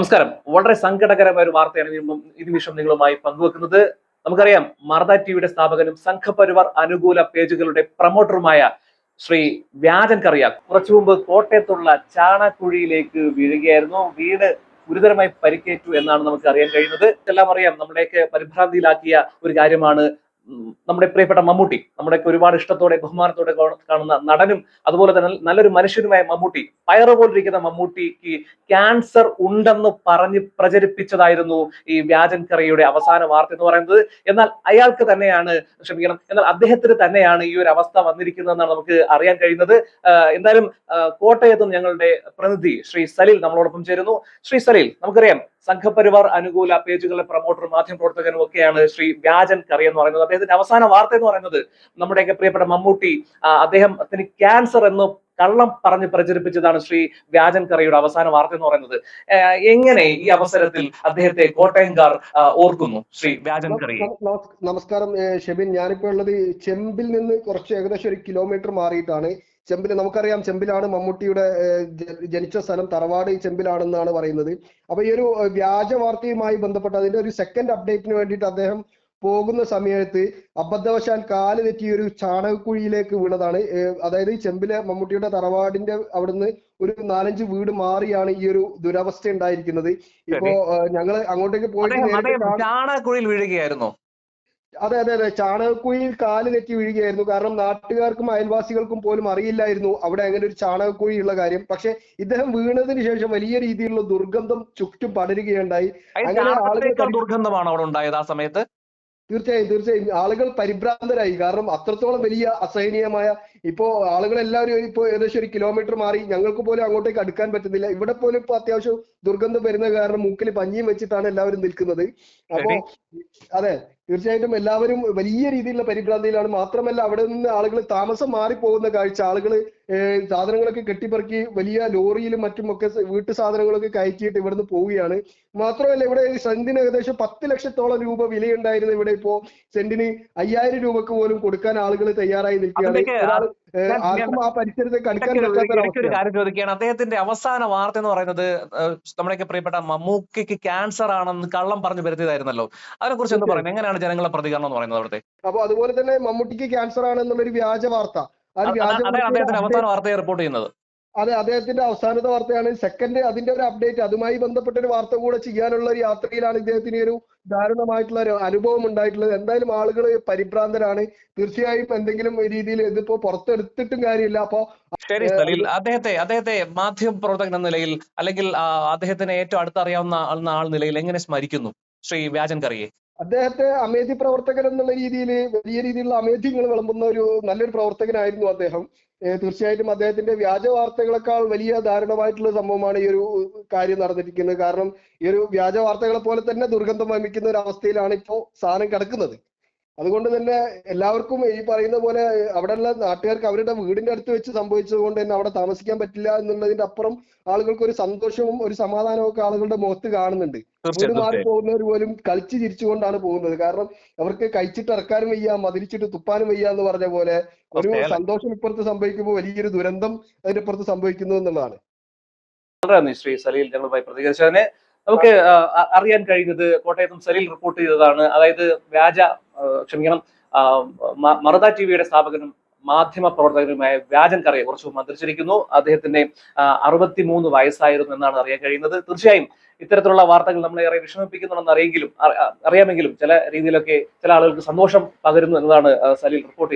നമസ്കാരം. വളരെ സങ്കടകരമായ ഒരു വാർത്തയാണ് ഈ നിമിഷം- നിങ്ങളുമായി പങ്കുവെക്കുന്നത്. നമുക്കറിയാം മാർദ ടിവിയുടെ സ്ഥാപകനും സംഘപരിവാർ അനുകൂല പേജുകളുടെ പ്രൊമോട്ടറുമായ ശ്രീ വ്യാജൻ കറിയ കുറച്ചു മുമ്പ് കോട്ടയത്തുള്ള ചാണക്കുഴിയിലേക്ക് വീഴുകയായിരുന്നു. വീട് ഗുരുതരമായി പരിക്കേറ്റു എന്നാണ് നമുക്ക് അറിയാൻ കഴിയുന്നത്. എല്ലാം അറിയാം. നമ്മുടെയൊക്കെ പരിഭ്രാന്തിയിലാക്കിയ ഒരു കാര്യമാണ് നമ്മുടെ പ്രിയപ്പെട്ട മമ്മൂട്ടി നമ്മുടെയൊക്കെ ഒരുപാട് ഇഷ്ടത്തോടെ ബഹുമാനത്തോടെ കാണുന്ന നടനും അതുപോലെ തന്നെ നല്ലൊരു മനുഷ്യനുമായ മമ്മൂട്ടി പയറ് പോലിരിക്കുന്ന മമ്മൂട്ടിക്ക് ക്യാൻസർ ഉണ്ടെന്ന് പറഞ്ഞ് പ്രചരിപ്പിച്ചതായിരുന്നു ഈ വ്യാജൻ കറിയുടെ അവസാന വാർത്ത എന്ന് പറയുന്നത്. എന്നാൽ അയാൾക്ക് തന്നെയാണ് ക്ഷമിക്കണം എന്നാൽ അദ്ദേഹത്തിന് തന്നെയാണ് ഈ ഒരു അവസ്ഥ വന്നിരിക്കുന്നതെന്നാണ് നമുക്ക് അറിയാൻ കഴിയുന്നത്. എന്തായാലും കോട്ടയത്തും ഞങ്ങളുടെ പ്രതിനിധി ശ്രീ സലീൽ നമ്മളോടൊപ്പം ചേരുന്നു. ശ്രീ സലീൽ നമുക്കറിയാം സംഘപരിവാർ അനുകൂല പേജുകളുടെ പ്രൊമോട്ടറും മാധ്യമപ്രവർത്തകനും ഒക്കെയാണ് ശ്രീ വ്യാജൻ കറി എന്ന് പറയുന്നത്. അദ്ദേഹത്തിന്റെ അവസാന വാർത്ത എന്ന് പറയുന്നത് നമ്മുടെയൊക്കെ പ്രിയപ്പെട്ട മമ്മൂട്ടി അദ്ദേഹത്തിന് ക്യാൻസർ എന്ന് കള്ളം പറഞ്ഞ് പ്രചരിപ്പിച്ചതാണ് ശ്രീ വ്യാജൻ കറിയുടെ അവസാന വാർത്ത എന്ന് പറയുന്നത്. എങ്ങനെ ഈ അവസരത്തിൽ അദ്ദേഹത്തെ കോട്ടയംകാർ ഓർക്കുന്നു ശ്രീ വ്യാജൻ കറി നമസ്കാരം ഷെബിൻ. ഞാനിപ്പോ ഉള്ളത് ചെമ്പിൽ നിന്ന് കുറച്ച് ഏകദേശം ഒരു കിലോമീറ്റർ മാറിയിട്ടാണ്. ചെമ്പിൽ നമുക്കറിയാം ചെമ്പിലാണ് മമ്മൂട്ടിയുടെ ജനിച്ച സ്ഥലം തറവാട് ഈ ചെമ്പിലാണെന്നാണ് പറയുന്നത്. അപ്പൊ ഈ ഒരു വ്യാജ വാർത്തയുമായി ബന്ധപ്പെട്ട് അതിന്റെ ഒരു സെക്കൻഡ് അപ്ഡേറ്റിന് വേണ്ടിയിട്ട് അദ്ദേഹം പോകുന്ന സമയത്ത് അബദ്ധവശാൽ കാൽ തെറ്റി ഒരു ചാണകക്കുഴിയിലേക്ക് വീണതാണ്. അതായത് ഈ ചെമ്പിലെ മമ്മൂട്ടിയുടെ തറവാടിന്റെ അവിടുന്ന് ഒരു നാലഞ്ച് വീട് മാറിയാണ് ഈ ഒരു ദുരവസ്ഥ ഉണ്ടായിരിക്കുന്നത് ഇപ്പോ ഞങ്ങൾ അങ്ങോട്ടേക്ക് പോയിട്ട് ചാണകക്കുഴിയിൽ വീഴുകയായിരുന്നു. അതെ അതെ അതെ. ചാണകക്കുഴിയിൽ കാൽ തെറ്റി വീഴുകയായിരുന്നു. കാരണം നാട്ടുകാർക്കും അയൽവാസികൾക്കും പോലും അറിയില്ലായിരുന്നു അവിടെ അങ്ങനെ ഒരു ചാണകക്കുഴി ഉള്ള കാര്യം. പക്ഷെ ഇദ്ദേഹം വീണതിന് ശേഷം വലിയ രീതിയിലുള്ള ദുർഗന്ധം ചുറ്റും പടരുകയുണ്ടായി. അങ്ങനെ ആളുകൾ ദുർഗന്ധമാണ് അവിടെ ഉണ്ടായത് ആ സമയത്ത്? തീർച്ചയായും തീർച്ചയായും. ആളുകൾ പരിഭ്രാന്തരായി. കാരണം അത്രത്തോളം വലിയ അസഹനീയമായ ഇപ്പോ ആളുകൾ എല്ലാവരും ഇപ്പോ ഏകദേശം ഒരു കിലോമീറ്റർ മാറി. ഞങ്ങൾക്ക് പോലും അങ്ങോട്ടേക്ക് അടുക്കാൻ പറ്റുന്നില്ല. ഇവിടെ പോലും ഇപ്പൊ അത്യാവശ്യം ദുർഗന്ധം വരുന്ന കാരണം മൂക്കിൽ പഞ്ഞിയും വെച്ചിട്ടാണ് എല്ലാവരും നിൽക്കുന്നത്. അപ്പോ അതെ. തീർച്ചയായിട്ടും എല്ലാവരും വലിയ രീതിയിലുള്ള പരിഭ്രാന്തിയിലാണ്. മാത്രമല്ല അവിടെ നിന്ന് ആളുകൾ താമസം മാറിപ്പോകുന്ന കാഴ്ച. ആളുകൾ സാധനങ്ങളൊക്കെ കെട്ടിപ്പറക്കി വലിയ ലോറിയിലും മറ്റും ഒക്കെ വീട്ടു സാധനങ്ങളൊക്കെ കയറ്റിയിട്ട് ഇവിടുന്ന് പോവുകയാണ്. മാത്രമല്ല ഇവിടെ സെന്റിന് ഏകദേശം പത്ത് ലക്ഷത്തോളം രൂപ വിലയുണ്ടായിരുന്നു ഇവിടെ ഇപ്പോ. സെന്റിന് അയ്യായിരം രൂപക്ക് പോലും കൊടുക്കാൻ ആളുകൾ തയ്യാറായി നിൽക്കുകയാണ്. ആർക്കും ആ ഒരു കാര്യം ചോദിക്കുകയാണ്. അദ്ദേഹത്തിന്റെ അവസാന വാർത്ത എന്ന് പറയുന്നത് നമ്മുടെയൊക്കെ പ്രിയപ്പെട്ട മമ്മൂക്കയ്ക്ക് ക്യാൻസർ ആണെന്ന് കള്ളം പറഞ്ഞു വരുത്തിയതായിരുന്നല്ലോ അതിനെ കുറിച്ച് എന്ത് പറയുന്നത് എങ്ങനെയാണ് ജനങ്ങളുടെ പ്രതികരണം എന്ന് പറയുന്നത് അവിടുത്തെ? അപ്പൊ അതുപോലെ തന്നെ മമ്മൂട്ടിക്ക് ക്യാൻസർ ആണെന്നുള്ളൊരു വ്യാജ വാർത്ത. ആ ഒരു വ്യാജ അതാണ് വാർത്തയുടെ അദ്ദേഹത്തിന്റെ അവസാന വാർത്തയെ റിപ്പോർട്ട് ചെയ്യുന്നത്. അതെ അദ്ദേഹത്തിന്റെ അവസാനത്തെ വാർത്തയാണ്. സെക്കൻഡ് അതിന്റെ ഒരു അപ്ഡേറ്റ് അതുമായി ബന്ധപ്പെട്ട ഒരു വാർത്ത കൂടെ ചെയ്യാനുള്ള ഒരു യാത്രയിലാണ് ഇദ്ദേഹത്തിന് ഒരു ദാരുണമായിട്ടുള്ള ഒരു അനുഭവം ഉണ്ടായിട്ടുള്ളത്. എന്തായാലും ആളുകൾ പരിഭ്രാന്തരാണ്. തീർച്ചയായും എന്തെങ്കിലും രീതിയിൽ ഇതിപ്പോ പുറത്തെടുത്തിട്ടും കാര്യമില്ല. അപ്പോ ശരി സലീൽ. അദ്ദേഹത്തെ അദ്ദേഹത്തെ മാധ്യമ പ്രവർത്തകൻ എന്ന നിലയിൽ അല്ലെങ്കിൽ അദ്ദേഹത്തിന് ഏറ്റവും അടുത്തറിയാവുന്ന ആൾ നിലയിൽ എങ്ങനെ സ്മരിക്കുന്നു? ശ്രീ വ്യാജൻ കറിയെ അദ്ദേഹത്തെ അമേധി പ്രവർത്തകൻ എന്നുള്ള രീതിയിൽ വലിയ രീതിയിലുള്ള അമേധ്യങ്ങൾ വിളമ്പുന്ന ഒരു നല്ലൊരു പ്രവർത്തകനായിരുന്നു അദ്ദേഹം. തീർച്ചയായിട്ടും അദ്ദേഹത്തിന്റെ വ്യാജ വാർത്തകളെക്കാൾ വലിയ ദാരുണമായിട്ടുള്ള സംഭവമാണ് ഈ ഒരു കാര്യം നടന്നിരിക്കുന്നത്. കാരണം ഈ ഒരു വ്യാജ വാർത്തകളെ പോലെ തന്നെ ദുർഗന്ധം വമിക്കുന്ന ഒരു അവസ്ഥയിലാണ് ഇപ്പോൾ സാധനം കിടക്കുന്നത്. അതുകൊണ്ട് തന്നെ എല്ലാവർക്കും ഈ പറയുന്ന പോലെ അവിടെയുള്ള നാട്ടുകാർക്ക് അവരുടെ വീടിന്റെ അടുത്ത് വെച്ച് സംഭവിച്ചത് കൊണ്ട് തന്നെ അവിടെ താമസിക്കാൻ പറ്റില്ല എന്നുള്ളതിന്റെ അപ്പുറം ആളുകൾക്ക് ഒരു സന്തോഷവും ഒരു സമാധാനവും ഒക്കെ ആളുകളുടെ മുഖത്ത് കാണുന്നുണ്ട്. വീട് മാറി പോകുന്നവർ പോലും കളിച്ച് ചിരിച്ചുകൊണ്ടാണ് പോകുന്നത്. കാരണം അവർക്ക് കഴിച്ചിട്ട് ഇറക്കാനും വയ്യ മതിരിച്ചിട്ട് തുപ്പാനും വയ്യ എന്ന് പറഞ്ഞ പോലെ ഒരു സന്തോഷം ഇപ്പുറത്ത് സംഭവിക്കുമ്പോൾ വലിയൊരു ദുരന്തം അതിന്റെ ഇപ്പുറത്ത് സംഭവിക്കുന്നു എന്നുള്ളതാണ്. ശ്രീ സലീൽ. ഞങ്ങളുമായി പ്രതികരിച്ചതിന് നമുക്ക് അറിയാൻ കഴിയുന്നത് കോട്ടയത്തും സലീൽ റിപ്പോർട്ട് ചെയ്തതാണ്. അതായത് വ്യാജ ക്ഷമിക്കണം മറുത ടി ടിവിയുടെ സ്ഥാപകനും മാധ്യമ പ്രവർത്തകനുമായ വ്യാജൻ കറയെ കുറച്ച് മന്ത്രിച്ചിരിക്കുന്നു അദ്ദേഹത്തിന്റെ അറുപത്തിമൂന്ന് വയസ്സായിരുന്നു എന്നാണ് അറിയാൻ കഴിയുന്നത്. തീർച്ചയായും ഇത്തരത്തിലുള്ള വാർത്തകൾ നമ്മളെ ഏറെ വിഷമിപ്പിക്കുന്നുണ്ടെന്ന് അറിയെങ്കിലും അറിയാമെങ്കിലും ചില രീതിയിലൊക്കെ ചില ആളുകൾക്ക് സന്തോഷം പകരുന്നു എന്നതാണ് സലീൽ റിപ്പോർട്ട്